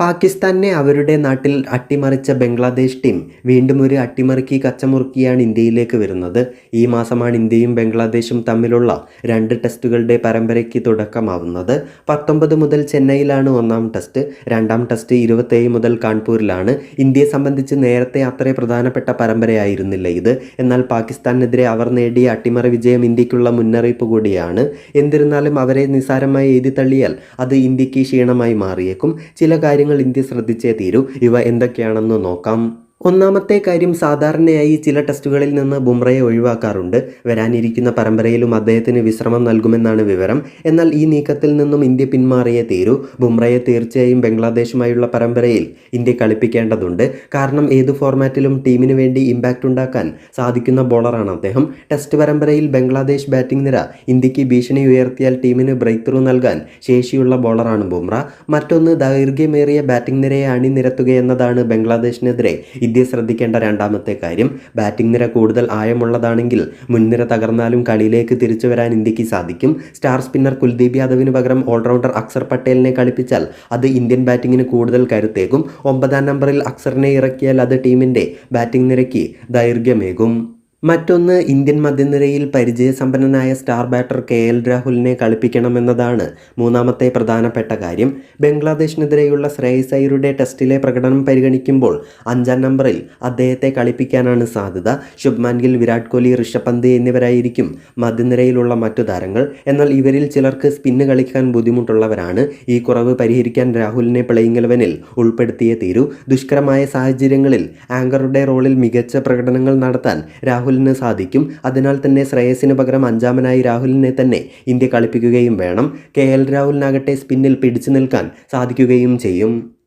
പാകിസ്ഥാനെ അവരുടെ നാട്ടിൽ അട്ടിമറിച്ച ബംഗ്ലാദേശ് ടീം വീണ്ടും ഒരു അട്ടിമറിക്കി കച്ചമുറുക്കിയാണ് ഇന്ത്യയിലേക്ക് വരുന്നത്. ഈ മാസമാണ് ഇന്ത്യയും ബംഗ്ലാദേശും തമ്മിലുള്ള രണ്ട് ടെസ്റ്റുകളുടെ പരമ്പരയ്ക്ക് തുടക്കമാവുന്നത്. പത്തൊമ്പത് മുതൽ ചെന്നൈയിലാണ് ഒന്നാം ടെസ്റ്റ്. രണ്ടാം ടെസ്റ്റ് ഇരുപത്തേഴ് മുതൽ കാൺപൂരിലാണ്. ഇന്ത്യയെ സംബന്ധിച്ച് നേരത്തെ അത്രേ പ്രധാനപ്പെട്ട പരമ്പരയായിരുന്നില്ല ഇത്. എന്നാൽ പാകിസ്ഥാനെതിരെ അവർ നേടിയ അട്ടിമറി വിജയം ഇന്ത്യക്കുള്ള മുന്നറിയിപ്പ് കൂടിയാണ്. എന്നിരുന്നാലും അവരെ നിസ്സാരമായി എഴുതി തള്ളിയാൽ അത് ഇന്ത്യയ്ക്ക് ക്ഷീണമായി മാറിയേക്കും. ചില കാര്യങ്ങൾ ഇന്ത്യ ശ്രദ്ധിച്ചേ തീരൂ. ഇവ എന്തൊക്കെയാണെന്ന് നോക്കാം. ഒന്നാമത്തെ കാര്യം സാധാരണയായി ചില ടെസ്റ്റുകളിൽ നിന്ന് ബുംറയെ ഒഴിവാക്കാറുണ്ട്. വരാനിരിക്കുന്ന പരമ്പരയിലും അദ്ദേഹത്തിന് വിശ്രമം നൽകുമെന്നാണ് വിവരം. എന്നാൽ ഈ നീക്കത്തിൽ നിന്നും ഇന്ത്യ പിന്മാറിയേ തീരൂ. ബുംറയെ തീർച്ചയായും ബംഗ്ലാദേശുമായുള്ള പരമ്പരയിൽ ഇന്ത്യ കളിപ്പിക്കേണ്ടതുണ്ട്. കാരണം ഏത് ഫോർമാറ്റിലും ടീമിന് വേണ്ടി ഇമ്പാക്റ്റ് ഉണ്ടാക്കാൻ സാധിക്കുന്ന ബോളറാണ് അദ്ദേഹം. ടെസ്റ്റ് പരമ്പരയിൽ ബംഗ്ലാദേശ് ബാറ്റിംഗ് നിര ഇന്ത്യയ്ക്ക് ഭീഷണി ഉയർത്തിയാൽ ടീമിന് ബ്രേക്ക് ത്രൂ നൽകാൻ ശേഷിയുള്ള ബോളറാണ് ബുംറ. മറ്റൊന്ന് ദൈർഘ്യമേറിയ ബാറ്റിംഗ് നിരയെ അണിനിരത്തുകയെന്നതാണ് ബംഗ്ലാദേശിനെതിരെ ഇന്ത്യ ശ്രദ്ധിക്കേണ്ട രണ്ടാമത്തെ കാര്യം ബാറ്റിംഗ് നിര കൂടുതൽ ആയമുള്ളതാണെങ്കിൽ മുൻനിര തകർന്നാലും കളിയിലേക്ക് തിരിച്ചു വരാൻ ഇന്ത്യയ്ക്ക് സാധിക്കും. സ്റ്റാർ സ്പിന്നർ കുൽദീപ് യാദവിന് പകരം ഓൾറൗണ്ടർ അക്സർ പട്ടേലിനെ കളിപ്പിച്ചാൽ അത് ഇന്ത്യൻ ബാറ്റിങ്ങിന് കൂടുതൽ കരുത്തേകും. ഒമ്പതാം നമ്പറിൽ അക്സറിനെ ഇറക്കിയാൽ അത് ടീമിന്റെ ബാറ്റിംഗ് നിരയ്ക്ക് ദൈർഘ്യമേകും. മറ്റൊന്ന് ഇന്ത്യൻ മധ്യനിരയിൽ പരിചയസമ്പന്നനായ സ്റ്റാർ ബാറ്റർ കെ എൽ രാഹുലിനെ കളിപ്പിക്കണമെന്നതാണ് മൂന്നാമത്തെ പ്രധാനപ്പെട്ട കാര്യം. ബംഗ്ലാദേശിനെതിരെയുള്ള ശ്രേയസ് അയ്യരുടെ ടെസ്റ്റിലെ പ്രകടനം പരിഗണിക്കുമ്പോൾ അഞ്ചാം നമ്പറിൽ അദ്ദേഹത്തെ കളിപ്പിക്കാനാണ് സാധ്യത. ശുഭ്മാൻ ഗിൽ വിരാട് കോഹ്ലി ഋഷഭ് പന്ത് എന്നിവരായിരിക്കും മധ്യനിരയിലുള്ള മറ്റു താരങ്ങൾ. എന്നാൽ ഇവരിൽ ചിലർക്ക് സ്പിന്ന് കളിക്കാൻ ബുദ്ധിമുട്ടുള്ളവരാണ്. ഈ കുറവ് പരിഹരിക്കാൻ രാഹുലിനെ പ്ലേയിങ് ഇലവനിൽ ഉൾപ്പെടുത്തിയേ തീരൂ. ദുഷ്കരമായ സാഹചര്യങ്ങളിൽ ആങ്കറുടെ റോളിൽ മികച്ച പ്രകടനങ്ങൾ നടത്താൻ രാഹുൽ രാഹുലിന് സാധിക്കും. അതിനാൽ തന്നെ ശ്രേയസിന് പകരം അഞ്ചാമനായി രാഹുലിനെ തന്നെ ഇന്ത്യ കളിപ്പിക്കുകയും വേണം. കെ എൽ രാഹുലിനാകട്ടെ സ്പിന്നിൽ പിടിച്ചു നിൽക്കാൻ സാധിക്കുകയും ചെയ്യും.